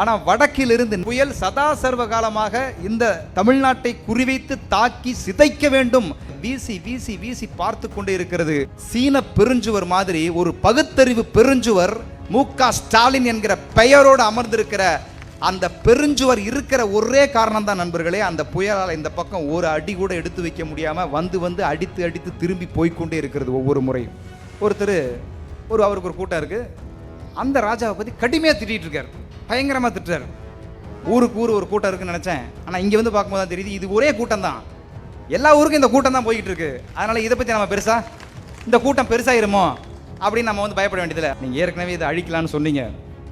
ஆனால் வடக்கிலிருந்து புயல் சதா சர்வ காலமாக இந்த தமிழ்நாட்டை குறிவைத்து தாக்கி சிதைக்க வேண்டும். வீசி வீசி வீசி பார்த்து கொண்டே இருக்கிறது. சீன பெருஞ்சுவர் மாதிரி ஒரு பகுத்தறிவு பெருஞ்சுவர் மு க ஸ்டாலின் என்கிற பெயரோடு அமர்ந்திருக்கிற அந்த பெருஞ்சுவர் இருக்கிற ஒரே காரணம் தான் நண்பர்களே அந்த புயலால் இந்த பக்கம் ஒரு அடி கூட எடுத்து வைக்க முடியாமல் வந்து வந்து அடித்து அடித்து திரும்பி போய்க்கொண்டே இருக்கிறது ஒவ்வொரு முறையும். ஒருத்தர் ஒரு அவருக்கு ஒரு கூட்டம் இருக்குது அந்த ராஜாவை பற்றி கடுமையாக திட்டிகிட்டு இருக்கார். பயங்கரமாக திட்டுறாரு. ஊருக்கு ஊர் ஒரு கூட்டம் இருக்குன்னு நினச்சேன். ஆனால் இங்கே வந்து பார்க்கும்போது தான் தெரியுது இது ஒரே கூட்டம் தான். எல்லா ஊருக்கும் இந்த கூட்டம் தான் போய்கிட்டு இருக்கு. அதனால் இதை பற்றி நம்ம பெருசாக இந்த கூட்டம் பெருசாகிருமோ அப்படின்னு நம்ம வந்து பயப்பட வேண்டியதில்லை. நீங்கள் ஏற்கனவே இதை அழிக்கலான்னு சொன்னீங்க.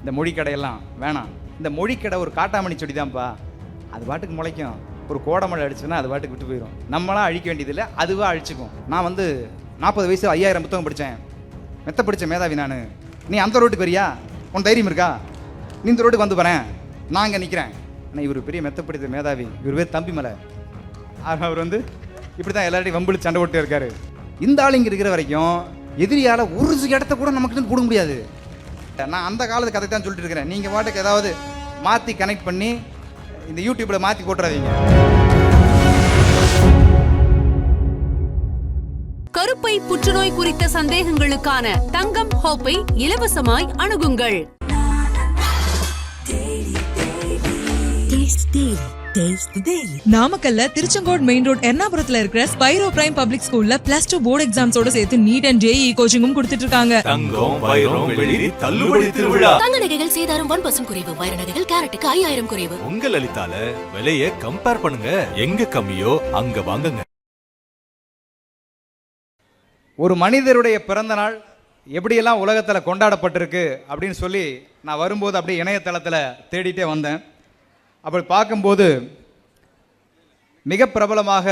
இந்த மொழி கடையெல்லாம் வேணாம். இந்த மொழி கடை ஒரு காட்டாமணி செடி தான்ப்பா அது பாட்டுக்கு முளைக்கும். ஒரு கோடமழை அடிச்சுன்னா அது பாட்டுக்கு விட்டு போயிடும் நம்மளாம் அழிக்க வேண்டியதில்லை அதுவாக அழிச்சுக்கும். நான் வந்து நாற்பது வயசு ஐயாயிரம் புத்தகம் படித்தேன் மெத்த படித்த மேதாவி நான். நீ அந்த ரோட்டுக்கு வரியா? உன் தைரியம் இருக்கா? நீ இந்த ரோட்டுக்கு வந்து போகிறேன் நான் அங்கே நிற்கிறேன் ஆனால் இவர் பெரிய மெத்தப்படுத்த மேதாவி. இவர் பேர் தம்பி மலை. அவர் வந்து இப்படி தான் எல்லார்ட்டையும் வம்பிழு சண்டை போட்டு இருக்காரு. இந்த ஆள் இங்கே இருக்கிற வரைக்கும் எதிரியால் ஒரு இடத்த கூட நமக்கு கொடுக்க முடியாது. நான் அந்த காலத்து கதை தான் சொல்லிட்டு இருக்கிறேன். நீங்கள் பாட்டுக்கு ஏதாவது மாற்றி கனெக்ட் பண்ணி இந்த யூடியூப்பில் மாற்றி போட்டுறாதீங்க. கருப்பை புற்றுநோய் குறித்த சந்தேகங்களுக்கான தங்கம் ஹோப்பை இலவசமாய் அணுகுங்கள். நாமக்கல்ல திருச்செங்கோடு மெயின் ரோட் எர்ணாபுரத்துல இருக்கிற ஸ்பைரோ பிரைம் பப்ளிக் ஸ்கூல்ல பிளஸ் டூ போர்டு எக்ஸாம்ஸோட சேர்த்து நீட் அண்ட் ஜேஇ கோச்சிங்கும் கொடுத்துட்டு இருக்காங்க. தங்கம் வைரம் வெள்ளி தள்ளுபடி திருவிழா. தங்க நகைகள் சேதாரம் ஒன் பர்சன்ட் குறைவு வைர நகைகள் கேரட்டுக்கு ஐயாயிரம் குறைவு. உங்க லலிதால விலைய கம்பேர் பண்ணுங்க. எங்க கம்மியோ அங்க வாங்குங்க. ஒரு மனிதருடைய பிறந்த நாள் எப்படியெல்லாம் உலகத்தில் கொண்டாடப்பட்டிருக்கு அப்படின்னு சொல்லி நான் வரும்போது அப்படியே இணையதளத்தில் தேடிட்டே வந்தேன். அப்படி பார்க்கும்போது மிக பிரபலமாக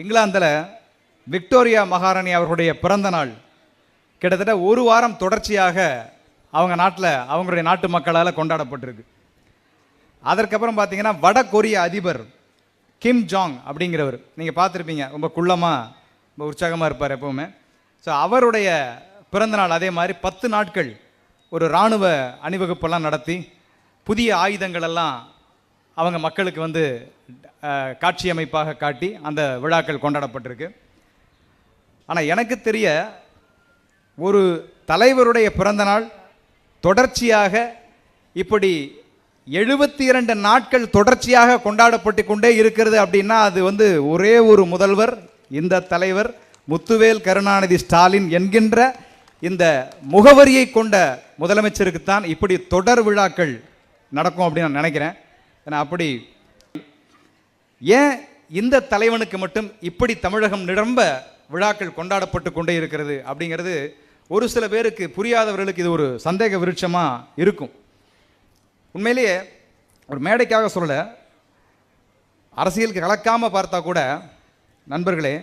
இங்கிலாந்தில் விக்டோரியா மகாராணி அவர்களுடைய பிறந்த நாள். கிட்டத்தட்ட ஒரு வாரம் தொடர்ச்சியாக அவங்க நாட்டில் அவங்களுடைய நாட்டு மக்களால் கொண்டாடப்பட்டிருக்கு. அதற்கப்புறம் பார்த்தீங்கன்னா வட கொரிய அதிபர் கிம் ஜாங் அப்படிங்கிறவர். நீங்கள் பார்த்துருப்பீங்க ரொம்ப குள்ளமாக ரொம்ப உற்சாகமாக இருப்பார் எப்பவுமே. ஸோ அவருடைய பிறந்தநாள் அதே மாதிரி பத்து நாட்கள் ஒரு இராணுவ அணிவகுப்பெல்லாம் நடத்தி புதிய ஆயுதங்கள் எல்லாம் அவங்க மக்களுக்கு வந்து காட்சியமைப்பாக காட்சி அமைப்பாக காட்டி அந்த விழாக்கள் கொண்டாடப்பட்டிருக்கு. ஆனால் எனக்கு தெரிய ஒரு தலைவருடைய பிறந்தநாள் தொடர்ச்சியாக இப்படி எழுபத்தி இரண்டு நாட்கள் தொடர்ச்சியாக கொண்டாடப்பட்டு கொண்டே இருக்கிறது அப்படின்னா அது வந்து ஒரே ஒரு முதல்வர் இந்த தலைவர் முத்துவேல் கருணாநிதி ஸ்டாலின் என்கின்ற இந்த முகவரியை கொண்ட முதலமைச்சருக்குத்தான் இப்படி தொடர் விழாக்கள் நடக்கும் அப்படின்னு நான் நினைக்கிறேன். ஏன்னா அப்படி. ஏன் இந்த தலைவனுக்கு மட்டும் இப்படி தமிழகம் நிரம்ப விழாக்கள் கொண்டாடப்பட்டு கொண்டே இருக்கிறது அப்படிங்கிறது ஒரு சில பேருக்கு புரியாதவர்களுக்கு இது ஒரு சந்தேக விருட்சமா இருக்கும். உண்மையிலேயே ஒரு மேடைக்காக சொல்ல அரசியலுக்கு கலக்காமல் பார்த்தா கூட நண்பர்களே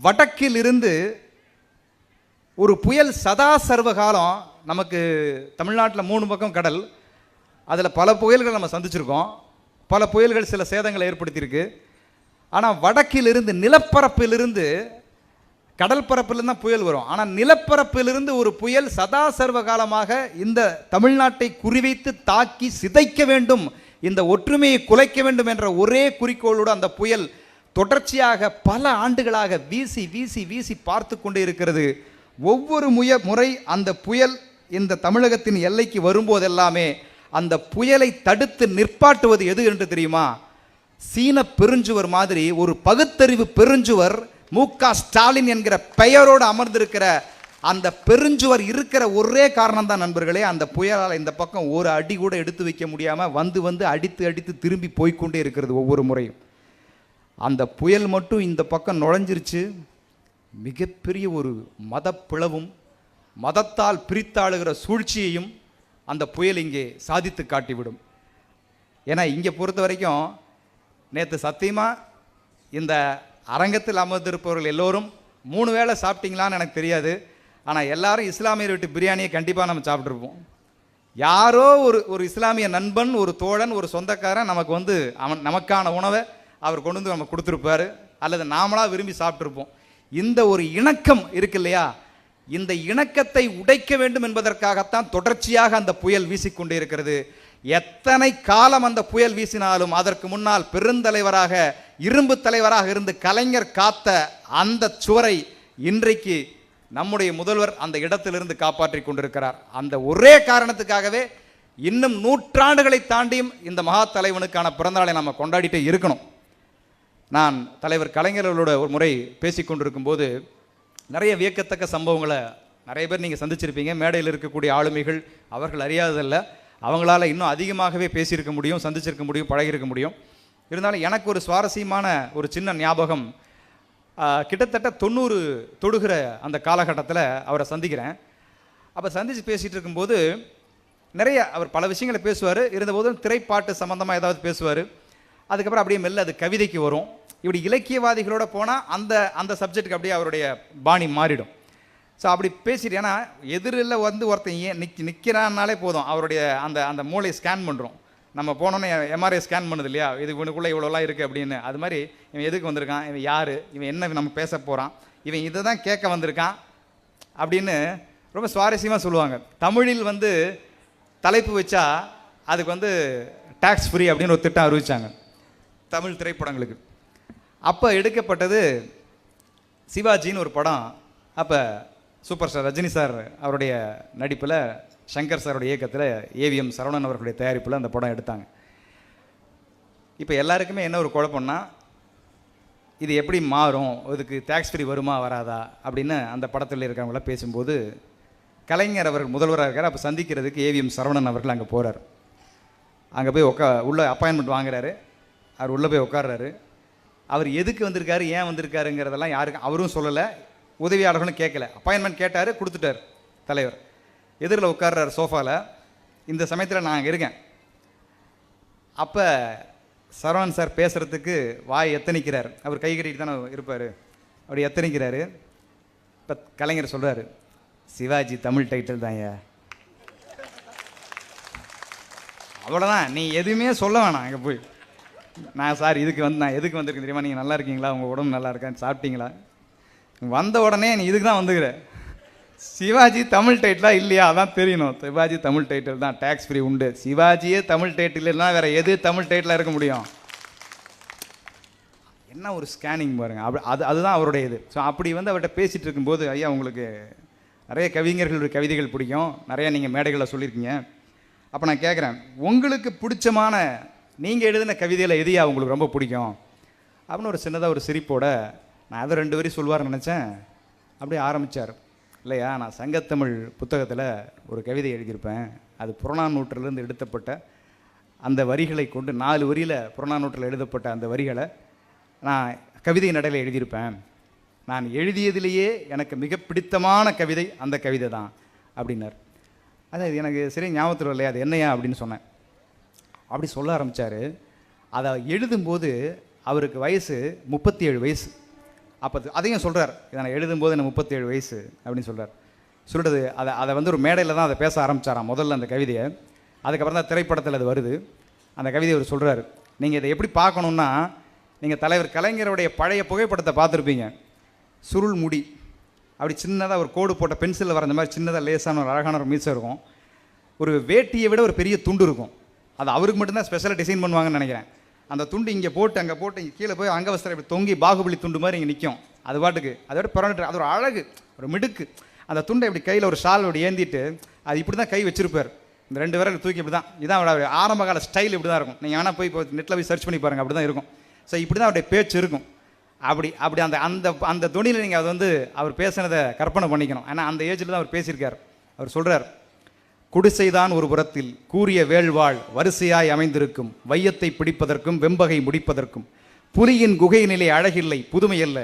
வடக்கில் இருந்து ஒரு புயல் சதா சர்வகாலம் நமக்கு தமிழ்நாட்டில் மூணு பக்கம் கடல் அதில் பல புயல்கள் நம்ம சந்திச்சிருக்கோம். பல புயல்கள் சில சேதங்களை ஏற்படுத்தியிருக்கு. ஆனால் வடக்கிலிருந்து நிலப்பரப்பிலிருந்து கடல் பரப்பிலிருந்து தான் புயல் வரும். ஆனால் நிலப்பரப்பிலிருந்து ஒரு புயல் சதா சர்வ காலமாக இந்த தமிழ்நாட்டை குறிவைத்து தாக்கி சிதைக்க வேண்டும் இந்த ஒற்றுமையை குலைக்க வேண்டும் என்ற ஒரே குறிக்கோளோடு அந்த புயல் தொடர்ச்சியாக பல ஆண்டுகளாக வீசி வீசி வீசி பார்த்து கொண்டே இருக்கிறது. ஒவ்வொரு முய முறை அந்த புயல் இந்த தமிழகத்தின் எல்லைக்கு வரும்போதெல்லாமே அந்த புயலை தடுத்து நிற்பாட்டுவது எது என்று தெரியுமா? சீன பெருஞ்சுவர் மாதிரி ஒரு பகுத்தறிவு பெருஞ்சுவர் மு க ஸ்டாலின் என்கிற பெயரோடு அமர்ந்திருக்கிற அந்த பெருஞ்சுவர் இருக்கிற ஒரே காரணம் தான் நண்பர்களே அந்த புயலால் இந்த பக்கம் ஒரு அடி கூட எடுத்து வைக்க முடியாமல் வந்து வந்து அடித்து அடித்து திரும்பி போய்க்கொண்டே இருக்கிறது ஒவ்வொரு முறையும். அந்த புயல் மட்டும் இந்த பக்கம் நுழைஞ்சிருச்சு. மிகப்பெரிய ஒரு மதப்பிளவும் மதத்தால் பிரித்தாளுகிற சூழ்ச்சியையும் அந்த புயல் இங்கே சாதித்து காட்டிவிடும். ஏன்னா இங்கே பொறுத்த வரைக்கும் நேற்று சத்தியமாக இந்த அரங்கத்தில் அமர்ந்திருப்பவர்கள் எல்லோரும் மூணு வேளை சாப்பிட்டீங்களான்னு எனக்கு தெரியாது. ஆனால் எல்லாரும் இஸ்லாமியர் வீட்டு பிரியாணியை கண்டிப்பாக நம்ம சாப்பிட்ருப்போம் யாரோ ஒரு ஒரு இஸ்லாமிய நண்பன் ஒரு தோழன் ஒரு சொந்தக்காரன் நமக்கு வந்து அவன் நமக்கான உணவை அவர் கொண்டு வந்து நம்ம கொடுத்துருப்பாரு. அல்லது நாமளாக விரும்பி சாப்பிட்ருப்போம் இந்த ஒரு இணக்கம் இருக்கு இல்லையா? இந்த இணக்கத்தை உடைக்க வேண்டும் என்பதற்காகத்தான் தொடர்ச்சியாக அந்த புயல் வீசிக்கொண்டே இருக்கிறது எத்தனை காலம் அந்த புயல் வீசினாலும் அதற்கு முன்னால் பெருந்தலைவராக இரும்பு தலைவராக இருந்து கலைஞர் காத்த அந்த சுவரை இன்றைக்கு நம்முடைய முதல்வர் அந்த இடத்திலிருந்து காப்பாற்றிக் கொண்டிருக்கிறார். அந்த ஒரே காரணத்துக்காகவே இன்னும் நூற்றாண்டுகளை தாண்டியும் இந்த மகா தலைவனுக்கான பிறந்தநாளை நம்ம கொண்டாடிட்டே இருக்கணும். நான் தலைவர் கலைஞர்களோட ஒரு முறை பேசிக்கொண்டிருக்கும் போது நிறைய வியக்கத்தக்க சம்பவங்களை நிறைய பேர் நீங்கள் சந்திச்சிருப்பீங்க. மேடையில் இருக்கக்கூடிய ஆளுமைகள் அவர்கள் அறியாததல்ல. அவங்களால இன்னும் அதிகமாகவே பேசியிருக்க முடியும் சந்திச்சிருக்க முடியும் பழகியிருக்க முடியும். இருந்தாலும் எனக்கு ஒரு சுவாரஸ்யமான ஒரு சின்ன ஞாபகம் கிட்டத்தட்ட தொண்ணூறு தொடுகிற அந்த காலகட்டத்தில் அவரை சந்திக்கிறேன். அப்போ சந்தித்து பேசிகிட்டு இருக்கும்போது நிறைய அவர் பல விஷயங்களை பேசுவார். இருந்தபோதும் திரைப்பாட்டு சம்மந்தமாக ஏதாவது பேசுவார். அதுக்கப்புறம் அப்படியே மெல்ல அது கவிதைக்கு வரும். இப்படி இலக்கியவாதிகளோட போனால் அந்த அந்த சப்ஜெக்ட்டுக்கு அப்படியே அவருடைய பாணி மாறிடும். ஸோ அப்படி பேசிட்டு ஏன்னா எதிரில் வந்து ஒருத்தன் ஏன் நிக் நிற்கிறான்னாலே போதும். அவருடைய அந்த அந்த மூளையை ஸ்கேன் பண்ணுறோம் நம்ம போனோன்னே எம்ஆர்ஐ ஸ்கேன் பண்ணுது இல்லையா? இது இவனுக்குள்ளே இவ்வளோலாம் இருக்குது அப்படின்னு. அது மாதிரி இவன் எதுக்கு வந்திருக்கான்? இவன் யார்? இவன் என்ன நம்ம பேச போகிறான் இவன் இதை தான் கேட்க வந்திருக்கான்? அப்படின்னு ரொம்ப சுவாரஸ்யமாக சொல்லுவாங்க. தமிழில் வந்து தலைப்பு வச்சா அதுக்கு வந்து டேக்ஸ் ஃப்ரீ அப்படின்னு ஒரு திட்டம் அறிவித்தாங்க தமிழ் திரைப்படங்களுக்கு. அப்போ எடுக்கப்பட்டது சிவாஜின்னு ஒரு படம். அப்போ சூப்பர் ஸ்டார் ரஜினி சார் அவருடைய நடிப்பில் சங்கர் சாருடைய இயக்கத்தில் ஏவிஎம் சரவணன் அவர்களுடைய தயாரிப்பில் அந்த படம் எடுத்தாங்க. இப்போ எல்லாருக்குமே என்ன ஒரு குழப்பம்னா இது எப்படி மாறும்? இதுக்கு டேக்ஸ் ஃப்ரீ வருமா வராதா? அப்படின்னு அந்த படத்தில் இருக்கிறவங்களாம் பேசும்போது கலைஞர் அவர்கள் முதல்வராக இருக்கார். அப்போ சந்திக்கிறதுக்கு ஏவிஎம் சரவணன் அவர்கள் அங்கே போகிறார் அங்கே போய் உட்கா உள்ள அப்பாயின்மெண்ட் வாங்குறாரு. அவர் உள்ளே போய் உட்காடுறாரு அவர் எதுக்கு வந்திருக்காரு ஏன் வந்திருக்காருங்கிறதெல்லாம் யாருக்கும் அவரும் சொல்லலை. உதவியாளர்களும் கேட்கல. அப்பாயின்மெண்ட் கேட்டார் கொடுத்துட்டார் தலைவர். எதிரில் உட்கார்றாரு சோஃபாவில் இந்த சமயத்தில் நான் அங்கே இருக்கேன். அப்போ சரவணன் சார் பேசுகிறதுக்கு வாய் எத்தனிக்கிறார். அவர் கை கட்டிட்டு தானே இருப்பார். அப்படி எத்தனிக்கிறாரு. இப்போ கலைஞர் சொல்கிறாரு சிவாஜி தமிழ் டைட்டில் தான் ஐயா. அவ்வளோதான் நீ எதுவுமே சொல்ல வேணாம் அங்கே போய். நான் சார் இதுக்கு வந்து நான் எதுக்கு வந்திருக்கேன் தெரியுமா? நீங்கள் நல்லா இருக்கீங்களா? உங்கள் உடம்பு நல்லா இருக்கான்னு சாப்பிட்டீங்களா? வந்த உடனே நீ இதுக்கு தான் வந்துக்கிற. சிவாஜி தமிழ் டைட்டிலா இல்லையா? அதான் தெரியணும். சிவாஜி தமிழ் டைட்டில் தான். டேக்ஸ் ஃப்ரீ உண்டு. சிவாஜியே தமிழ் டைட்டில் இல்லைன்னா வேறு எது தமிழ் டைட்டிலாக இருக்க முடியும்? என்ன ஒரு ஸ்கேனிங் பாருங்க. அப்படி அது அதுதான் அவருடைய இது. ஸோ அப்படி வந்து அவர்கிட்ட பேசிகிட்டு இருக்கும்போது ஐயா உங்களுக்கு நிறைய கவிஞர்களுடைய கவிதைகள் பிடிக்கும். நிறையா நீங்கள் மேடைகளில் சொல்லியிருக்கீங்க. அப்போ நான் கேட்குறேன் உங்களுக்கு பிடிச்சமான நீங்கள் எழுதின கவிதையில் எதையா உங்களுக்கு ரொம்ப பிடிக்கும்? அப்படின்னு ஒரு சின்னதாக ஒரு சிரிப்போட நான் அதை ரெண்டு வரி சொல்வார்னு நினச்சேன். அப்படியே ஆரம்பித்தார் இல்லையா நான் சங்கத்தமிழ் புத்தகத்தில் ஒரு கவிதை எழுதியிருப்பேன். அது புறநானூற்றிலிருந்து எடுத்தப்பட்ட அந்த வரிகளை கொண்டு நாலு வரியில் புறநானூற்றில் எழுதப்பட்ட அந்த வரிகளை நான் கவிதை நடையில் எழுதியிருப்பேன். நான் எழுதியதிலேயே எனக்கு மிக பிடித்தமான கவிதை அந்த கவிதை தான் அப்படின்னார். அது எனக்கு சரி ஞாபகத்தில் இல்லையா அது என்னையா அப்படின்னு சொன்னேன். அப்படி சொல்ல ஆரம்பித்தார் அதை எழுதும்போது அவருக்கு வயசு முப்பத்தி ஏழு வயசு. அப்போ அதையும் சொல்கிறார் இதை நான் எழுதும்போது எனக்கு முப்பத்தி ஏழு வயசு அப்படின்னு சொல்கிறார் சொல்கிறது அதை அதை வந்து ஒரு மேடையில் தான் அதை பேச ஆரம்பித்தாராம் முதல்ல அந்த கவிதையை. அதுக்கப்புறம் தான் திரைப்படத்தில் அது வருது. அந்த கவிதையை அவர் சொல்கிறார் நீங்கள் இதை எப்படி பார்க்கணுன்னா நீங்கள் தலைவர் கலைஞருடைய பழைய புகைப்படத்தை பார்த்துருப்பீங்க. சுருள் முடி. அப்படி சின்னதாக ஒரு கோடு போட்ட பென்சிலில் வரைஞ்ச மாதிரி சின்னதாக லேசான ஒரு அழகான ஒரு மீசம் இருக்கும். ஒரு வேட்டியை விட ஒரு பெரிய துண்டு இருக்கும். அது அவருக்கு மட்டும்தான் ஸ்பெஷலாக டிசைன் பண்ணுவாங்கன்னு நினைக்கிறேன். அந்த துண்டு இங்கே போட்டு அங்கே போட்டு இங்கே கீழே போய் அங்கவஸ்திரம் இப்படி தொங்கி பாகுபலி துண்டு மாதிரி இங்கே நிற்கும் அது பாட்டுக்கு அதோட பிறகு அது ஒரு அழகு ஒரு மிடுக்கு. அந்த துண்டை இப்படி கையில் ஒரு ஷால் இப்படி ஏந்திட்டு அது இப்படி தான் கை வச்சிருப்பார். இந்த ரெண்டு விரல் தூக்கி இப்படி தான் இதான் அவருடைய ஆரம்ப கால ஸ்டைல் இப்படி தான் இருக்கும். நீங்கள் வேணால் போய் இப்போ நெட்டில் போய் சர்ச் பண்ணி பாருங்கள் அப்படி தான் இருக்கும். ஸோ இப்படி தான் அவருடைய பேச்சு இருக்கும். அப்படி அப்படி அந்த அந்த அந்த துணியில் நீங்கள் அது வந்து அவர் பேசுனதை கற்பனை பண்ணிக்கணும். ஏன்னா அந்த ஏஜில் தான் அவர் பேசியிருக்கார். அவர் சொல்கிறார் குடிசைதான் ஒரு புறத்தில் கூறிய வேள்வாள் வரிசையாய் அமைந்திருக்கும் வையத்தை பிடிப்பதற்கும் வெம்பகை முடிப்பதற்கும். புலியின் குகை நிலை அழகில்லை புதுமையல்ல.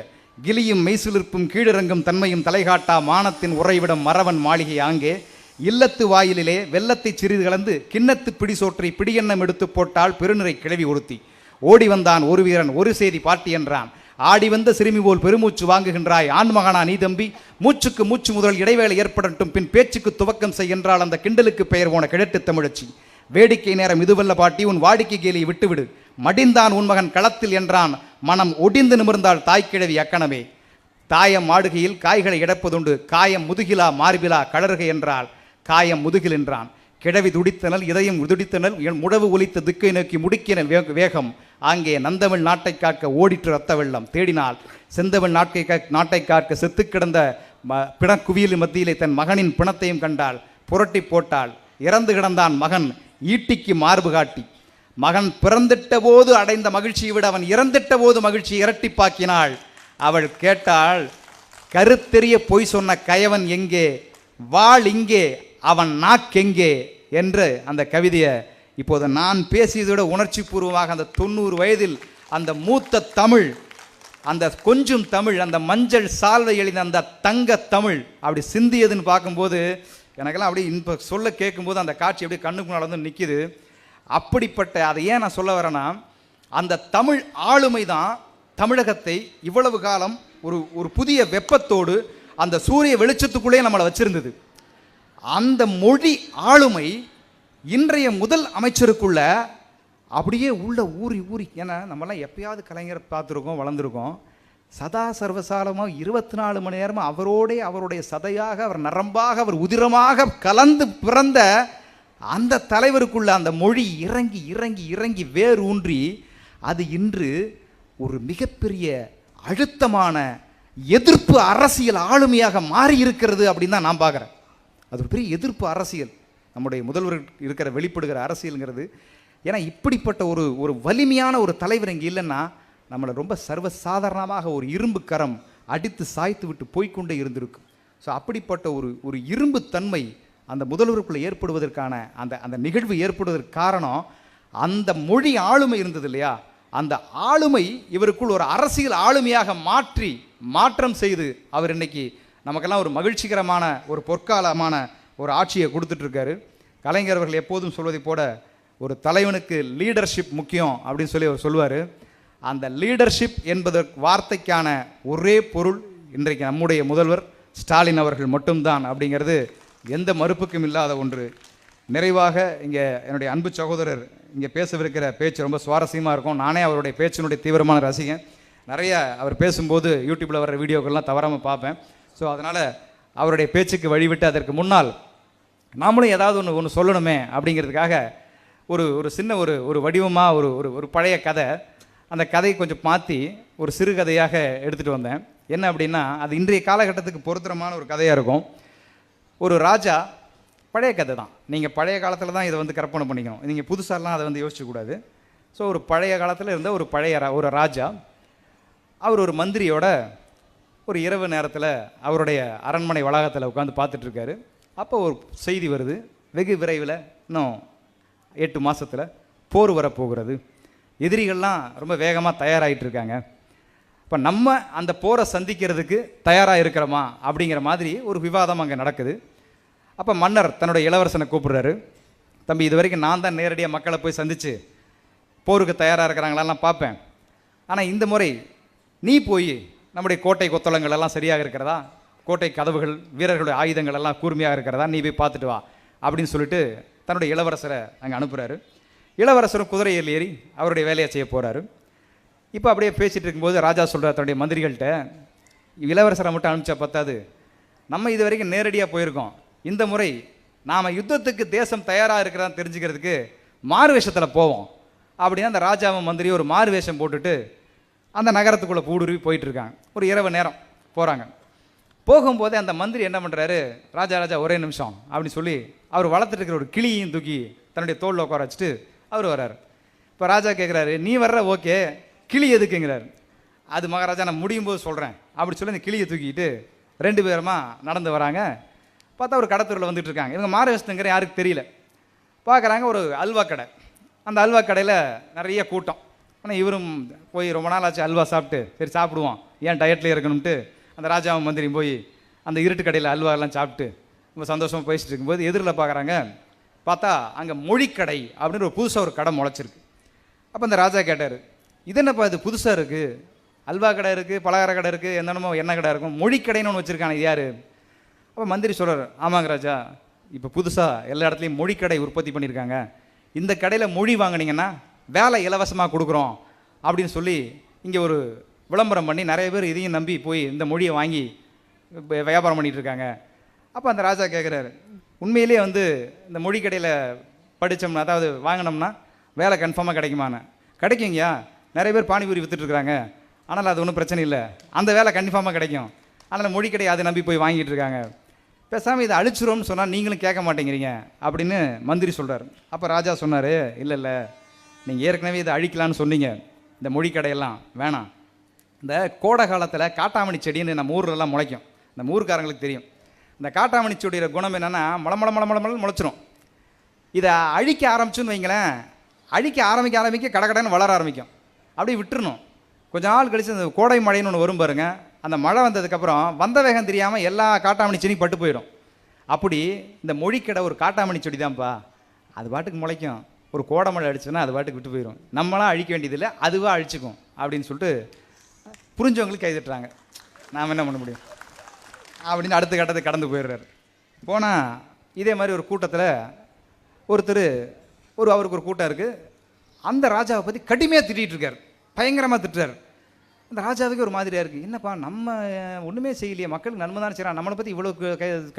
கிளியும் மெய்சிலிருப்பும் கீழிறங்கும் தன்மையும் தலைகாட்டா மானத்தின் உறைவிடம் மறவன் மாளிகை ஆங்கே. இல்லத்து வாயிலிலே வெள்ளத்தை சிறிது கலந்து கிண்ணத்து பிடிசோற்றை பிடியெண்ணம் எடுத்து போட்டால் பெருநிறை கிழவி ஒருத்தி. ஓடி வந்தான் ஒரு வீரன் ஒரு செய்தி பாட்டி என்றான். ஆடி வந்த சிறுமி போல் பெருமூச்சு வாங்குகின்றாய். ஆண்மகனா நீ தம்பி மூச்சுக்கு மூச்சு முதல் இடைவேளை ஏற்படட்டும் பின் பேச்சுக்கு துவக்கம் செய் என்றால் அந்த கிண்டலுக்கு பெயர் போன கிழட்டு தமிழச்சி. வேடிக்கை நேரம் இதுவல்ல பாட்டி உன் வாடிக்கை கேலியை விட்டுவிடு. மடிந்தான் உன் மகன் களத்தில் என்றான் மனம் ஒடிந்து நிமிர்ந்தாள் தாய்க்கிழவி அக்கணமே. தாயம் ஆடுகையில் காய்களை இடப்பதுண்டு காயம் முதுகிலா மார்பிலா கலறுகை என்றால் காயம் முதுகில் என்றான். கிழவி துடித்தனல் இதயம் துடித்தனல் என் முழவு ஒலித்த திக்கை நோக்கி முடுக்கின வே- வேகம். ஆங்கே நந்தமிழ் நாட்டை காக்க ஓடிற்று ரத்த வெள்ளம். தேடினால் செந்தமிழ் நாட்டை கா- நாட்டை காக்க செத்து கிடந்த ம- பிணக்குவியல் மத்தியிலே தன் மகனின் பிணத்தையும் கண்டாள். புரட்டி போட்டாள். இறந்து கிடந்தான் மகன் ஈட்டிக்கு மார்பு காட்டி. மகன் பிறந்திட்ட போது அடைந்த மகிழ்ச்சியை விட அவன் இறந்திட்ட போது மகிழ்ச்சி இரட்டிப்பாக்கினாள் அவள் கேட்டாள் கருத்தெரிய பொய் சொன்ன கயவன் எங்கே? வாழ் இங்கே அவன் நாக்கெங்கே? என்று அந்த கவிதையை இப்போது நான் பேசியதோட விட உணர்ச்சி பூர்வமாக அந்த தொண்ணூறு வயதில் அந்த மூத்த தமிழ் அந்த கொஞ்சம் தமிழ் அந்த மஞ்சள் சால்வை எழுந்த அந்த தங்க தமிழ் அப்படி சிந்தியதுன்னு பார்க்கும்போது எனக்கெல்லாம் அப்படியே இப்போ சொல்ல கேட்கும்போது அந்த காட்சி அப்படியே கண்ணுக்கு முன்னால் வந்து நிற்கிது அப்படிப்பட்ட அதை ஏன் நான் சொல்ல வரேன்னா அந்த தமிழ் ஆளுமை தான் தமிழகத்தை இவ்வளவு காலம் ஒரு ஒரு புதிய வெப்பத்தோடு அந்த சூரிய வெளிச்சத்துக்குள்ளே நம்மளை வச்சுருந்தது. அந்த மொழி ஆளுமை இன்றைய முதல் அமைச்சருக்குள்ள அப்படியே உள்ள ஊறி ஊறி ஏன்னா நம்மலாம் எப்பயாவது கலைஞரை பார்த்துருக்கோம் வளர்ந்துருக்கோம். சதா சர்வசாலமாக இருபத்தி நாலு மணி நேரமும் அவரோடே அவருடைய சதையாக அவர் நரம்பாக அவர் உதிரமாக கலந்து பிறந்த அந்த தலைவருக்குள்ள அந்த மொழி இறங்கி இறங்கி இறங்கி வேர் ஊன்றி அது இன்று ஒரு மிகப்பெரிய அழுத்தமான எதிர்ப்பு அரசியல் ஆளுமையாக மாறி இருக்கிறது அப்படின்னு தான் நான் பார்க்குறேன். அது ஒரு பெரிய எதிர்ப்பு அரசியல். நம்முடைய முதல்வர் இருக்கிற வெளிப்படுகிற அரசியலுங்கிறது. ஏன்னா இப்படிப்பட்ட ஒரு ஒரு வலிமையான ஒரு தலைவர் இங்கே இல்லைன்னா நம்மளை ரொம்ப சர்வசாதாரணமாக ஒரு இரும்பு கரம் அடித்து சாய்த்து விட்டு போய்க்கொண்டே இருந்திருக்கும். ஸோ அப்படிப்பட்ட ஒரு ஒரு இரும்பு தன்மை அந்த முதல்வருக்குள்ளே ஏற்படுவதற்கான அந்த அந்த நிகழ்வு ஏற்படுவதற்கு காரணம் அந்த மொழி ஆளுமை இருந்தது இல்லையா? அந்த ஆளுமை இவருக்குள் ஒரு அரசியல் ஆளுமையாக மாற்றி மாற்றம் செய்து அவர் இன்னைக்கு நமக்கெல்லாம் ஒரு மகிழ்ச்சிகரமான ஒரு பொற்காலமான ஒரு ஆட்சியை கொடுத்துட்ருக்காரு. கலைஞர் அவர்கள் எப்போதும் சொல்வதை போல ஒரு தலைவனுக்கு லீடர்ஷிப் முக்கியம் அப்படின்னு சொல்லி அவர் சொல்லுவார். அந்த லீடர்ஷிப் என்பதற்கு வார்த்தைக்கான ஒரே பொருள் இன்றைக்கு நம்முடைய முதல்வர் ஸ்டாலின் அவர்கள் மட்டும்தான் அப்படிங்கிறது எந்த மறுப்புக்கும் இல்லாத ஒன்று. நிறைவாக இங்கே என்னுடைய அன்பு சகோதரர் இங்கே பேசவிருக்கிற பேச்சு ரொம்ப சுவாரஸ்யமாக இருக்கும். நானே அவருடைய பேச்சினுடைய தீவிரமான ரசிகன். நிறைய அவர் பேசும்போது யூடியூப்பில் வர வீடியோக்கள்லாம் தவறாமல் பார்ப்பேன். ஸோ அதனால் அவருடைய பேச்சுக்கு வழிவிட்டு அதற்கு முன்னால் நாமளும் ஏதாவது ஒன்று ஒன்று சொல்லணுமே அப்படிங்கிறதுக்காக ஒரு ஒரு சின்ன ஒரு ஒரு வடிவமாக ஒரு ஒரு ஒரு பழைய கதை அந்த கதையை கொஞ்சம் மாற்றி ஒரு சிறுகதையாக எடுத்துகிட்டு வந்தேன். என்ன அப்படின்னா அது இன்றைய காலகட்டத்துக்கு பொருத்தரமான ஒரு கதையாக இருக்கும். ஒரு ராஜா பழைய கதை தான். நீங்கள் பழைய காலத்தில் தான் இதை வந்து கற்பனை பண்ணிக்கணும். நீங்கள் புதுசாலாம் அதை வந்து யோசிக்கக்கூடாது ஸோ ஒரு பழைய காலத்தில் இருந்த ஒரு பழைய ரா- ஒரு ராஜா அவர் ஒரு மந்திரியோட ஒரு இரவு நேரத்தில் அவருடைய அரண்மனை வளாகத்தில் உட்காந்து பார்த்துட்ருக்காரு. அப்போ ஒரு செய்தி வருது. வெகு விரைவில் இன்னும் எட்டு மாதத்தில் போர் வரப்போகிறது. எதிரிகள்லாம் ரொம்ப வேகமாக தயாராகிட்டு இருக்காங்க இப்போ நம்ம அந்த போரை சந்திக்கிறதுக்கு தயாராக இருக்கிறோமா அப்படிங்கிற மாதிரி ஒரு விவாதம் அங்கே நடக்குது. அப்போ மன்னர் தன்னுடைய இளவரசனை கூப்பிடுறாரு. தம்பி இது வரைக்கும் நான் தான் நேரடியாக மக்களை போய் சந்தித்து போருக்கு தயாராக இருக்கிறாங்களாலாம் பார்ப்பேன். ஆனால் இந்த முறை நீ போய் நம்முடைய கோட்டை கொத்தளங்கள் எல்லாம் சரியாக இருக்கிறதா? கோட்டை கதவுகள் வீரர்களுடைய ஆயுதங்கள் எல்லாம் கூர்மையாக இருக்கிறதா? நீ போய் பார்த்துட்டு வா அப்படின்னு சொல்லிட்டு தன்னுடைய இளவரசரை அங்கே அனுப்புகிறாரு இளவரசரும் குதிரையில் ஏறி அவருடைய வேலையை செய்ய போகிறாரு இப்போ அப்படியே பேசிகிட்டு இருக்கும்போது ராஜா சொல்கிறார் தன்னுடைய மந்திரிகள்கிட்ட இளவரசரை மட்டும் அனுப்பிச்சா பத்தாது. நம்ம இது வரைக்கும் நேரடியாக போயிருக்கோம். இந்த முறை நாம் யுத்தத்துக்கு தேசம் தயாராக இருக்கிறதான்னு தெரிஞ்சுக்கிறதுக்கு மாறு வேஷத்தில் போவோம். அப்படின்னா அந்த ராஜாவும் மந்திரி ஒரு மாறு வேஷம் போட்டுட்டு அந்த நகரத்துக்குள்ளே ஊடுருவி போயிட்டுருக்காங்க. ஒரு இரவு நேரம் போகிறாங்க போகும்போதே அந்த மந்திரி என்ன பண்ணுறாரு ராஜா ராஜா ஒரே நிமிஷம் அப்படின்னு சொல்லி அவர் வளர்த்துட்டு இருக்கிற ஒரு கிளியையும் தூக்கி தன்னுடைய தோளில் உட்கார வச்சுட்டு அவர் வர்றாரு. இப்போ ராஜா கேட்குறாரு நீ வர்ற ஓகே. கிளி எதுக்குங்கிறாரு. அது மகாராஜா நான் முடியும் போது சொல்கிறேன் அப்படி சொல்லி அந்த கிளியை தூக்கிட்டு ரெண்டு பேருமா நடந்து வராங்க. பார்த்தா ஒரு கடத்தூரில் வந்துட்டு இருக்காங்க இவங்க மாறு யாருக்கு தெரியல. பார்க்குறாங்க ஒரு அல்வா கடை. அந்த அல்வா கடையில் நிறைய கூட்டம். ஆனால் இவரும் போய் ரொம்ப நாள் ஆச்சு அல்வா சாப்பிட்டு சரி சாப்பிடுவோம் ஏன் டயட்லேயே இருக்கணும்ட்டு அந்த ராஜாவும் மந்திரியும் போய் அந்த இருட்டு கடையில் அல்வாலாம் சாப்பிட்டு ரொம்ப சந்தோஷமாக பேசிட்டு இருக்கும்போது எதிரில் பார்க்குறாங்க பார்த்தா அங்கே மொழிக்கடை அப்படின்னு ஒரு புதுசாக ஒரு கடை முளைச்சிருக்கு. அப்போ அந்த ராஜா கேட்டார் இது என்னப்பா இது புதுசாக இருக்குது அல்வா கடை இருக்குது பலகார கடை இருக்குது என்னென்னமோ எண்ணெய் கடை இருக்கும்? மொழிக்கடைன்னு ஒன்று வச்சுருக்காங்க இது யார்? அப்போ மந்திரி சொல்கிறார் ஆமாங்க ராஜா இப்போ புதுசாக எல்லா இடத்துலையும் மொழிக்கடை உற்பத்தி பண்ணியிருக்காங்க. இந்த கடையில் மொழி வாங்குனீங்கன்னா வேலை இலவசமாக கொடுக்குறோம் அப்படின்னு சொல்லி இங்கே ஒரு விளம்பரம் பண்ணி நிறைய பேர் இதையும் நம்பி போய் இந்த மொழியை வாங்கி வியாபாரம் பண்ணிட்டு இருக்காங்க. அப்போ அந்த ராஜா கேட்குறாரு உண்மையிலேயே வந்து இந்த மொழி கடையில் படித்தோம்னா அதாவது வாங்கினோம்னா வேலை கன்ஃபார்மாக கிடைக்குமான்னு? கிடைக்குங்கய்யா. நிறைய பேர் பானிபூரி வித்துட்டு ஆனால் அது ஒன்றும் பிரச்சனை இல்லை. அந்த வேலை கன்ஃபார்மாக கிடைக்கும். ஆனால் மொழி கடை அதை நம்பி போய் வாங்கிட்டு இருக்காங்க. பேசாமல் இதை அழிச்சிரும்னு சொன்னால் நீங்களும் கேட்க மாட்டேங்கிறீங்க. அப்படின்னு மந்திரி சொல்கிறார் அப்போ ராஜா சொன்னார் இல்லை இல்லை. நீங்கள் ஏற்கனவே இதை அழிக்கலான்னு சொன்னீங்க. இந்த மொழி கடையெல்லாம் வேணாம். இந்த கோடை காலத்தில் காட்டாமணி செடின்னு நம்ம ஊர்லலாம் முளைக்கும். இந்த ஊர்க்காரங்களுக்கு தெரியும். இந்த காட்டாமணி செடியோட குணம் என்னென்னா மளமள மளமள மள முளைச்சிரும். இதை அழிக்க ஆரம்பிச்சுன்னு வைங்களேன். அழிக்க ஆரம்பிக்க ஆரம்பிக்க கடகடன்னு வளர ஆரம்பிக்கும். அப்படியே விட்டுருணும் கொஞ்ச நாள் கழிச்சு அந்த கோடை மழைன்னு ஒன்று வரும் பாருங்கள் அந்த மழை வந்ததுக்கப்புறம் வந்த வேகம் தெரியாமல் எல்லா காட்டாமணி செடியும் பட்டு போயிடும் அப்படி இந்த மொழிக்கடை ஒரு காட்டாமணி செடி தான்ப்பா அது பாட்டுக்கு முளைக்கும். ஒரு கோடை மழை அடிச்சுன்னா அது பாட்டுக்கு விட்டு போயிடும் நம்மளாம் அழிக்க வேண்டியதில்லை அதுவாக அழிச்சுக்கும் அப்படின்னு சொல்லிட்டு புரிஞ்சவங்களுக்கு கைதட்டுறாங்க நாம் என்ன பண்ண முடியும்? அப்படின்னு அடுத்த கட்டத்தை கடந்து போயிடுறாரு. போனால் இதே மாதிரி ஒரு கூட்டத்தில் ஒருத்தர் ஒரு அவருக்கு ஒரு கூட்டம் இருக்குது அந்த ராஜாவை பற்றி கடுமையாக திட்டிகிட்டு இருக்கார். பயங்கரமாக திட்டுறாரு. அந்த ராஜாவுக்கு ஒரு மாதிரியாக இருக்குது என்னப்பா நம்ம ஒன்றுமே செய்யலையே மக்களுக்கு நன்மை தான் செய்கிறான் நம்மளை பற்றி இவ்வளோ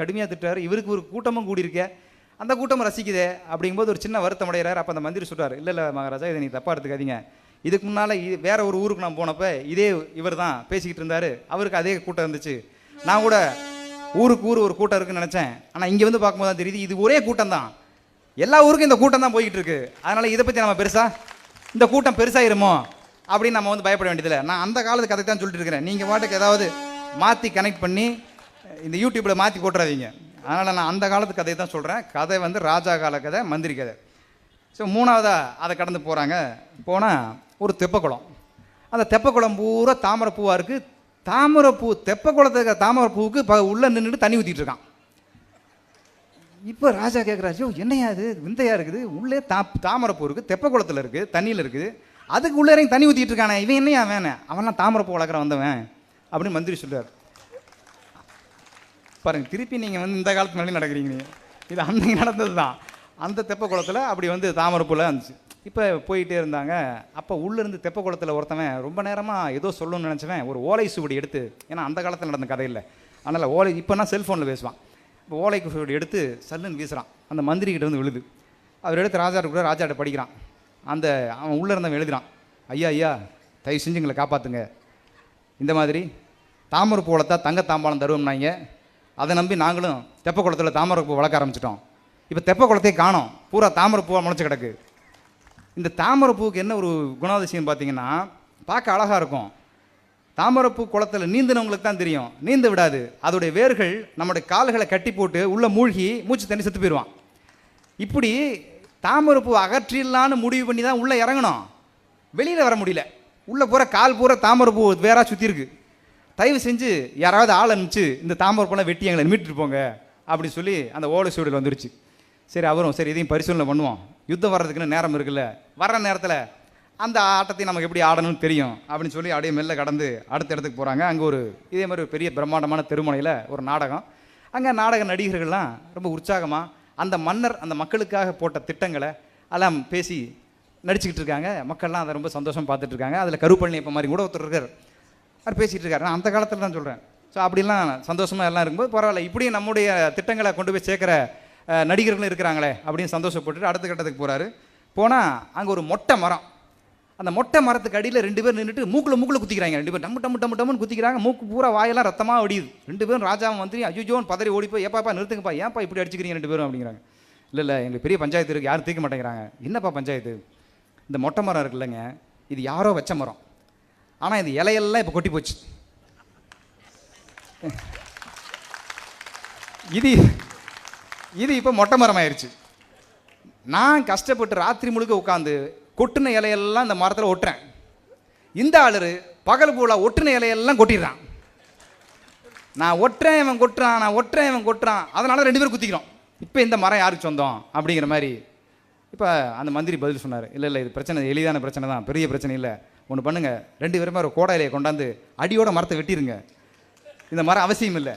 கடுமையாக திட்டுறாரு. இவருக்கு ஒரு கூட்டமும் கூடியிருக்கேன் அந்த கூட்டம் ரசிக்குதே அப்படிங்கும்போது ஒரு சின்ன வருத்தம் அடைகிறார். அப்போ அந்த மந்திரி சொல்கிறார் இல்லை இல்லை மகாராஜா இதை நீ தப்பாக எடுத்துக்காதீங்க. இதுக்கு முன்னால் வேற ஒரு ஊருக்கு நான் போனப்போ இதே இவர் தான் பேசிக்கிட்டு இருந்தார். அவருக்கு அதே கூட்டம் இருந்துச்சு. நான் கூட ஊருக்கு ஊர் ஒரு கூட்டம் இருக்குன்னு நினச்சேன். ஆனால் இங்கே வந்து பார்க்கும்போது தான் தெரியுது இது ஒரே கூட்டம் தான். எல்லா ஊருக்கும் இந்த கூட்டம் தான் போய்கிட்டு இருக்கு. அதனால் இதை பற்றி நம்ம பெருசாக இந்த கூட்டம் பெருசாகிருமோ அப்படின்னு நம்ம வந்து பயப்பட வேண்டியதில்லை. நான் அந்த காலத்து கதை தான் சொல்லிட்டு இருக்கிறேன். நீங்கள் பாட்டுக்கு ஏதாவது மாற்றி கனெக்ட் பண்ணி இந்த யூடியூப்பில் மாற்றி போட்டுறாதீங்க. அதனால் நான் அந்த காலத்து கதையை தான் சொல்கிறேன் கதை வந்து ராஜா கால கதை மந்திரி கதை. ஸோ மூணாவதாக அதை கடந்து போகிறாங்க போனால் ஒரு தெப்பக்குளம். அந்த தெப்பக்குளம் பூரா தாமரை பூவாக இருக்குது தாமரைப்பூ தெப்பக்குளத்துக்கு தாமரை பூவுக்கு இப்போ உள்ளே நின்றுட்டு தண்ணி ஊற்றிட்டு இருக்கான். இப்போ ராஜா கேட்குறாச்சோ என்னையா இது? விந்தையாக இருக்குது? உள்ளே தா தாமரைப்பூ இருக்குது தெப்பக்குளத்தில் இருக்குது தண்ணியில் இருக்குது. அதுக்கு உள்ளே இறங்கி தண்ணி ஊற்றிட்டு இருக்கானே இவன் என்னையா வேணேன் அவன்லாம் தாமரைப்பூ வளர்க்குற வந்தவன் அப்படின்னு மந்திரி சொல்கிறார் பாருங்கள் திருப்பி நீங்கள் வந்து இந்த காலத்து மேலே நடக்கிறீங்க நீங்க. இது அன்னைக்கு நடந்தது தான் அந்த தெப்பக்குளத்தில் அப்படி வந்து தாமரைப்பூலாம் இருந்துச்சு. இப்போ போயிட்டே இருந்தாங்க. அப்போ உள்ளேருந்து தெப்பக்குளத்தில் ஒருத்தவன் ரொம்ப நேரமாக ஏதோ சொல்லணும்னு நினச்சவன் ஒரு ஓலை சுவடி எடுத்து ஏன்னா அந்த காலத்தில் நடந்த கதை இல்லை. அதனால் ஓலை இப்போனா செல்ஃபோனில் பேசுவான். இப்போ ஓலை சுவடி எடுத்து சல்லுன்னு வீசுகிறான் அந்த மந்திரிக்கிட்ட வந்து விழுது. அவர் எடுத்து ராஜாட்ட கூட ராஜாட்ட படிக்கிறான். அந்த அவன் உள்ளே இருந்தவன் எழுதுகிறான் ஐயா ஐயா தயவு செஞ்சு எங்களை காப்பாற்றுங்க இந்த மாதிரி தாமரை பூ தங்க தாம்பாளம் தருவோம்னாங்க. அதை நம்பி நாங்களும் தெப்ப குளத்தில் தாமரை பூ வளர்க்க ஆரம்பிச்சிட்டோம். இப்போ தெப்ப குளத்தையே காணோம். பூரா தாமரை பூவாக முளைச்சி கிடக்கு. இந்த தாமரை பூவுக்கு என்ன ஒரு குணாதிசயம் பார்த்தீங்கன்னா பார்க்க அழகாக இருக்கும். தாமரைப்பூ குளத்தில் நீந்தினவங்களுக்கு தான் தெரியும். நீந்த விடாது. அதோடைய வேர்கள் நம்முடைய கால்களை கட்டி போட்டு உள்ளே மூழ்கி மூச்சு தண்ணி செத்து போயிடுவான் இப்படி தாமரைப்பூ அகற்றிடலான்னு முடிவு பண்ணி தான் உள்ளே இறங்கணும். வெளியில் வர முடியல. உள்ளே பூரா கால் பூரா தாமரைப்பூ வேறாக சுற்றி இருக்கு. தயவு செஞ்சு யாராவது ஆள் அனுப்பிச்சு இந்த தாம்பரப்பெல்லாம் வெட்டி எங்களை மீட்டுட்டு போங்க அப்படின்னு சொல்லி அந்த ஓலை சூழல் வந்துருச்சு. சரி அவரும் சரி இதையும் பரிசீலனை பண்ணுவோம். யுத்தம் வர்றதுக்குன்னு நேரம் இருக்குல்ல. வர்ற நேரத்தில் அந்த ஆட்டத்தை நமக்கு எப்படி ஆடணும்னு தெரியும் அப்படின்னு சொல்லி அப்படியே மெல்ல கடந்து அடுத்த இடத்துக்கு போகிறாங்க அங்கே ஒரு இதே மாதிரி ஒரு பெரிய பிரம்மாண்டமான திருமணையில் ஒரு நாடகம். அங்கே நாடக நடிகர்கள்லாம் ரொம்ப உற்சாகமாக அந்த மன்னர் அந்த மக்களுக்காக போட்ட திட்டங்களை எல்லாம் பேசி நடிச்சுக்கிட்டு இருக்காங்க. மக்கள்லாம் அதை ரொம்ப சந்தோஷம் பார்த்துட்டு இருக்காங்க. அதில் கருப்பழனி இப்போ மாதிரி கூட ஒருத்தர் இருக்கார். அவர் பேசிகிட்டு இருக்காரு. நான் அந்த காலத்தில் தான் சொல்கிறேன் ஸோ அப்படிலாம் சந்தோஷமாக எல்லாம் இருக்கும்போது பரவாயில்ல. இப்படியும் நம்முடைய திட்டங்களை கொண்டு போய் சேர்க்குற நடிகர்களும் இருக்கிறாங்களே அப்படின்னு சந்தோஷப்பட்டுட்டு அடுத்த கட்டத்துக்கு போகிறாரு போனால் அங்கே ஒரு மொட்டை மரம். அந்த மொட்டை மரத்துக்கு அடியில் ரெண்டு பேர் நின்றுட்டு மூக்கில் மூக்கில் குத்திக்கிறாங்க. ரெண்டு பேர் டம்மு டம்மு டம்மு டம்முன்னு குத்திக்கிறாங்க. மூக்கு பூரா வாயெல்லாம் ரத்தமாக ஒடியுது ரெண்டு பேரும் ராஜாவும் மந்திரி அஜுஜோன்னு பதறி ஓடி போய் ஏப்பாப்பா நிறுத்துங்கப்பா ஏன்ப்பா இப்படி அடிச்சுக்கிறீங்க ரெண்டு பேரும் அப்படிங்கிறாங்க. இல்லை இல்லை எங்களுக்கு பெரிய பஞ்சாயத்து இருக்குது யாரும் தீர்க்க மாட்டேங்கிறாங்க. என்னப்பா பஞ்சாயத்து? இந்த மொட்டை மரம் இருக்குல்லங்க. இது யாரோ வச்ச மரம். ஆனால் இது இலையெல்லாம் இப்போ கொட்டி போச்சு. இது இது இப்போ மொட்டை மரம் ஆயிடுச்சு நான் கஷ்டப்பட்டு ராத்திரி முழுக்க உட்காந்து கொட்டின இலையெல்லாம் இந்த மரத்தில் ஒட்டுறேன். இந்த ஆளு பகல் பூலா ஒட்டின இலையெல்லாம் கொட்டிடுறான். நான் ஒட்டுறேன் இவன் கொட்டுறான் நான் ஒட்டுறேன் இவன் கொட்டுறான். அதனால ரெண்டு பேரும் குத்திக்கிறோம். இப்போ இந்த மரம் யாருக்கு சொந்தம்? அப்படிங்கிற மாதிரி இப்போ அந்த மந்திரி பதில் சொன்னார். இல்லை இல்லை இது பிரச்சனை எளிதான பிரச்சனை தான். பெரிய பிரச்சனை இல்லை. ஒன்று பண்ணுங்க. ரெண்டு பேருமே ஒரு கோடை இலையை கொண்டாந்து அடியோட மரத்தை வெட்டிடுங்க இந்த மரம் அவசியம் இல்லை.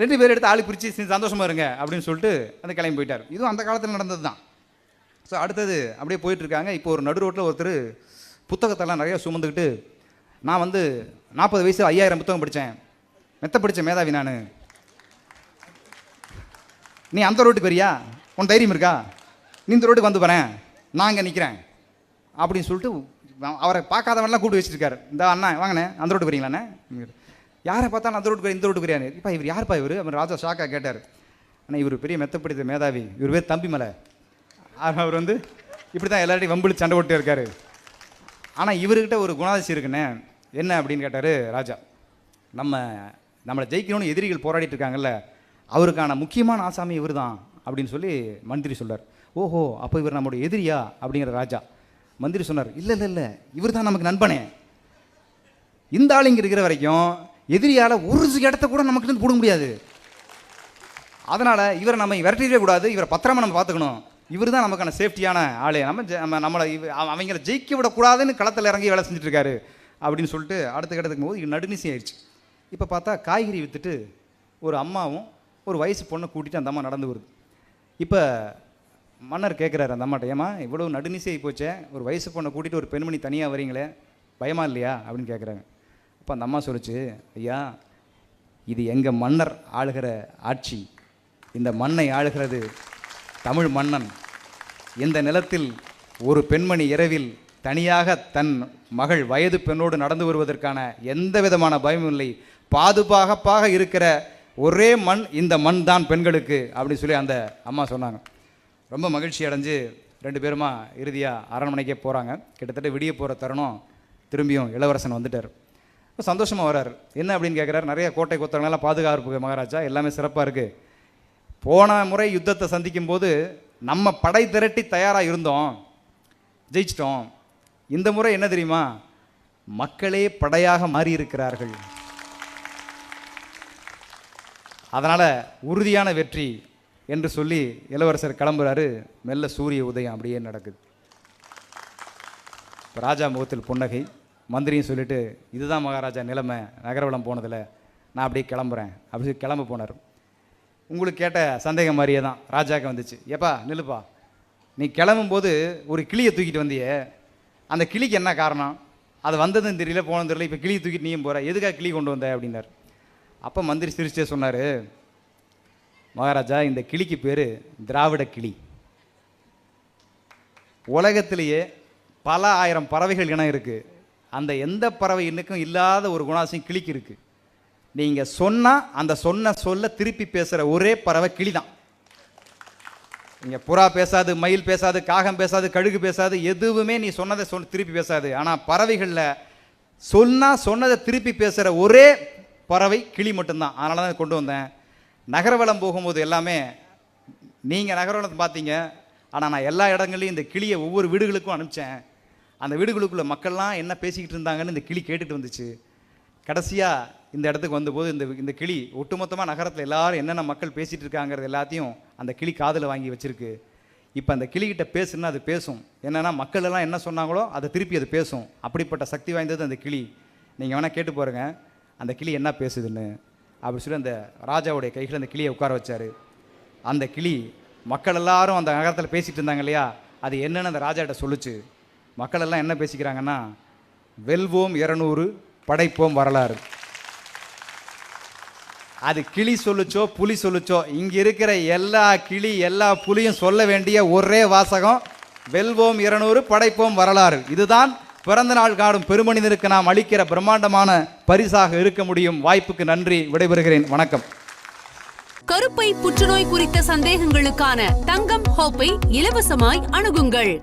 ரெண்டு பேர் எடுத்து ஆளு பிரித்து சந்தோஷமாக இருங்க அப்படின்னு சொல்லிட்டு அந்த கிளம்பி போயிட்டார். இதுவும் அந்த காலத்தில் நடந்தது தான் ஸோ அடுத்தது அப்படியே போயிட்டுருக்காங்க. இப்போ ஒரு நடு ரோட்டில் ஒருத்தர் புத்தகத்தெல்லாம் நிறையா சுமந்துக்கிட்டு நான் வந்து நாற்பது வயசு ஐயாயிரம் புத்தகம் படித்தேன் மெத்த படித்த மேதாவி நான். நீ அந்த ரோட்டுக்கு வரியா? உன் தைரியம் இருக்கா? நீ இந்த ரோட்டுக்கு வந்து போகிறேன் நான் இங்கே நிற்கிறேன் அப்படின்னு சொல்லிட்டு அவரை பார்க்காதவன்லாம் கூப்பிட்டு வச்சிருக்காரு. இந்த அண்ணா வாங்கண்ணே அந்த ரோட்டுக்கு போறீங்களாண்ணே? யாரை பார்த்தாலும் அந்த ரோட்டுக்கு இந்த ரோட்டுக்கு போறியாரு இப்போ இவர் யாருப்பா இவர்? அவர் ராஜா ஷாக்கா கேட்டார். ஆனால் இவர் பெரிய மெத்தப்படுத்த மேதாவி. இவர் பேர் தம்பி மலை அவர் வந்து இப்படி தான் எல்லார்டையும் வம்பிழி சண்டை போட்டு இருக்காரு. ஆனால் இவர்கிட்ட ஒரு குணாதிசயம் இருக்குண்ணே. என்ன அப்படின்னு கேட்டார் ராஜா. நம்ம நம்மளை ஜெயிக்கணும்னு எதிரிகள் போராடிட்டு இருக்காங்கல்ல அவருக்கான முக்கியமான ஆசாமி இவர் தான் அப்படின்னு சொல்லி மந்திரி சொல்றார். ஓஹோ அப்போ இவர் நம்முடைய எதிரியா? அப்படிங்கிற ராஜா. மந்திரி சொன்னார் இல்லை இல்லை இல்லை இவர் தான் நமக்கு நண்பனே. இந்த ஆள் இங்கே இருக்கிற வரைக்கும் எதிரியால் ஒரு இடத்த கூட நமக்கு இருந்து போட முடியாது. அதனால் இவரை நம்ம விரட்டிடவே கூடாது இவரை பத்திரமா நம்ம பார்த்துக்கணும். இவர் தான் நமக்கான சேஃப்டியான ஆளே. நம்ம நம்ம நம்மளை அவங்கள ஜெயிக்க விடக்கூடாதுன்னு களத்தில் இறங்கி வேலை செஞ்சுட்டு இருக்காரு அப்படின்னு சொல்லிட்டு அடுத்த கட்டத்துக்கு போது நடுநிசி ஆயிடுச்சு. இப்போ பார்த்தா காய்கறி விற்றுட்டு ஒரு அம்மாவும் ஒரு வயசு பொண்ணை கூட்டிகிட்டு அந்த அம்மா நடந்து வருது இப்போ மன்னர் கேட்குறாரு அந்த அம்மாட்ட ஏமா இவ்வளோ நடுநிசையை போச்சே ஒரு வயசு பொண்ணை கூட்டிகிட்டு ஒரு பெண்மணி தனியாக வரீங்களே பயமா இல்லையா? அப்படின்னு கேட்குறாங்க அப்போ அந்த அம்மா சொல்லிச்சு ஐயா இது எங்கள் மன்னர் ஆளுகிற ஆட்சி. இந்த மண்ணை ஆளுகிறது தமிழ் மன்னன். இந்த நிலத்தில் ஒரு பெண்மணி இரவில் தனியாக தன் மகள் வயது பெண்ணோடு நடந்து வருவதற்கான எந்த விதமான பயமும் இல்லை. பாதுகாப்பாக இருக்கிற ஒரே மண் இந்த மண் தான் பெண்களுக்கு அப்படின்னு சொல்லி அந்த அம்மா சொன்னாங்க. ரொம்ப மகிழ்ச்சி அடைஞ்சு ரெண்டு பேருமா இறுதியாக அரண்மனைக்கே போகிறாங்க கிட்டத்தட்ட விடிய போகிற தருணம் திரும்பியும் இளவரசன் வந்துட்டார். இப்போ சந்தோஷமாக வர்றார். என்ன அப்படின்னு கேட்குறாரு நிறைய கோட்டை கொத்தவங்களெல்லாம் பாதுகாப்பு மகாராஜா எல்லாமே சிறப்பாக இருக்குது போன முறை யுத்தத்தை சந்திக்கும் போது நம்ம படை திரட்டி தயாராக இருந்தோம். ஜெயிச்சிட்டோம். இந்த முறை என்ன தெரியுமா? மக்களே படையாக மாறி இருக்கிறார்கள். அதனால் உறுதியான வெற்றி என்று சொல்லி இளவரசர் கிளம்புறாரு. மெல்ல சூரிய உதயம் அப்படியே நடக்குது. இப்போ ராஜா முகத்தில் புன்னகை. மந்திரியும் சொல்லிட்டு இதுதான் மகாராஜா நிலைமை. நகரவளம் போனதில் நான் அப்படியே கிளம்புறேன். அப்படி சொல்லி கிளம்ப போனார். உங்களுக்கு கேட்ட சந்தேகம் மாதிரியே தான். ராஜாக்கு வந்துச்சு. ஏப்பா நில்லுப்பா. நீ கிளம்பும்போது ஒரு கிளியை தூக்கிட்டு வந்தியே. அந்த கிளிக்கு என்ன காரணம்? அது வந்ததுன்னு தெரியல போனதும் தெரியல. இப்போ கிளியை தூக்கிட்டு நீயும் போகிற எதுக்காக கிளி கொண்டு வந்த? அப்படின்னார். அப்போ மந்திரி சிரிச்சே சொன்னார் மகாராஜா இந்த கிளிக்கு பேர் திராவிட கிளி. உலகத்திலேயே பல ஆயிரம் பறவைகள் இனம் இருக்குது அந்த எந்த பறவை இனக்கும் இல்லாத ஒரு குணாசியம் கிளிக்கு இருக்குது நீங்கள் சொன்னால் அந்த சொன்ன சொல்ல திருப்பி பேசுகிற ஒரே பறவை கிளி தான். இங்கே புறா பேசாது மயில் பேசாது காகம் பேசாது கழுகு பேசாது எதுவுமே நீ சொன்னதை சொல் திருப்பி பேசாது. ஆனால் பறவைகளில் சொன்னால் சொன்னதை திருப்பி பேசுகிற ஒரே பறவை கிளி மட்டும்தான். அதனால தான் கொண்டு வந்தேன். நகரவளம் போகும்போது எல்லாமே நீங்கள் நகரவளத்தை பார்த்தீங்க. ஆனால் நான் எல்லா இடங்கள்லையும் இந்த கிளியை ஒவ்வொரு வீடுகளுக்கும் அனுப்பிச்சேன். அந்த வீடுகளுக்குள்ள மக்கள்லாம் என்ன பேசிக்கிட்டு இருந்தாங்கன்னு இந்த கிளி கேட்டுட்டு வந்துச்சு. கடைசியாக இந்த இடத்துக்கு வந்தபோது இந்த இந்த கிளி ஒட்டுமொத்தமாக நகரத்தில் எல்லாரும் என்னென்ன மக்கள் பேசிகிட்டு இருக்காங்கிறது எல்லாத்தையும் அந்த கிளி காதில் வாங்கி வச்சுருக்கு. இப்போ அந்த கிளிகிட்ட பேசுனா அது பேசும். என்னென்னா மக்கள் எல்லாம் என்ன சொன்னாங்களோ அதை திருப்பி அது பேசும். அப்படிப்பட்ட சக்தி வாய்ந்தது அந்த கிளி. நீங்கள் வேணால் கேட்டு பாருங்கள் அந்த கிளி என்ன பேசுதுன்னு. அப்படி சொல்லி அந்த ராஜாவுடைய கையில் அந்த கிளியை உட்கார வச்சார். அந்த கிளி மக்கள் எல்லாரும் அந்த நகரத்தில் பேசிகிட்டு இருந்தாங்க இல்லையா? அது என்னென்னு அந்த ராஜாட்ட சொல்லுச்சு. மக்கள் எல்லாம் என்ன பேசிக்கிறாங்கன்னா வெல்வோம் இரநூறு படைப்போம் வரலாறு. அது கிளி சொல்லுச்சோ புலி சொல்லுச்சோ இங்கே இருக்கிற எல்லா கிளி எல்லா புலியும் சொல்ல வேண்டிய ஒரே வாசகம் வெல்வோம் இருநூறு படைப்போம் வரலாறு. இதுதான் பிறந்த நாள் காடும் பெருமனிதருக்கு நாம் அளிக்கிற பிரம்மாண்டமான பரிசாக இருக்க முடியும். வாய்ப்புக்கு நன்றி. விடைபெறுகிறேன். வணக்கம். கருப்பை புற்றுநோய் குறித்த சந்தேகங்களுக்கான தங்கம் ஹோப்பை இலவசமாய் அணுகுங்கள்.